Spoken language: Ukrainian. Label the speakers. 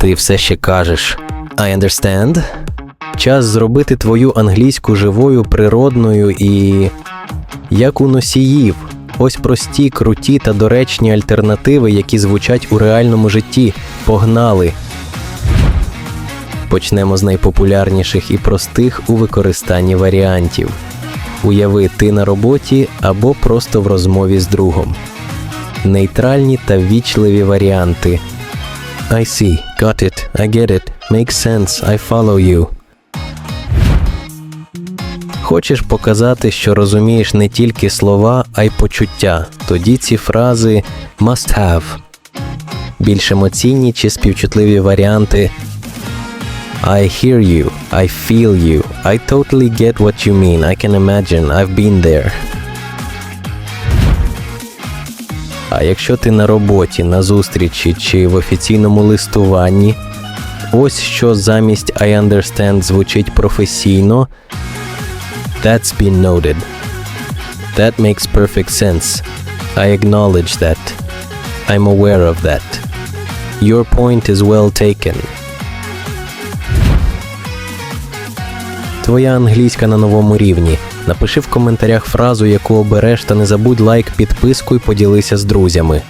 Speaker 1: Ти все ще кажеш I understand. Час зробити твою англійську живою, природною і. як у носіїв. Ось прості, круті та доречні альтернативи, які звучать у реальному житті. Погнали! Почнемо з найпопулярніших і простих у використанні варіантів. Уяви ти на роботі або просто в розмові з другом. Нейтральні та ввічливі варіанти. I see, got it, I get it, makes sense, I follow you. Хочеш показати, що розумієш не тільки слова, а й почуття. Тоді ці фрази must have. Більш емоційні чи співчутливі варіанти I hear you, I feel you, I totally get what you mean, I can imagine, I've been there. А якщо ти на роботі, на зустрічі чи в офіційному листуванні, ось що замість I understand звучить професійно. That's been noted. That makes perfect sense. I acknowledge that. I'm aware of that. Your point is well taken. Твоя англійська на новому рівні. Напиши в коментарях фразу, яку обереш, та не забудь лайк, підписку і поділися з друзями.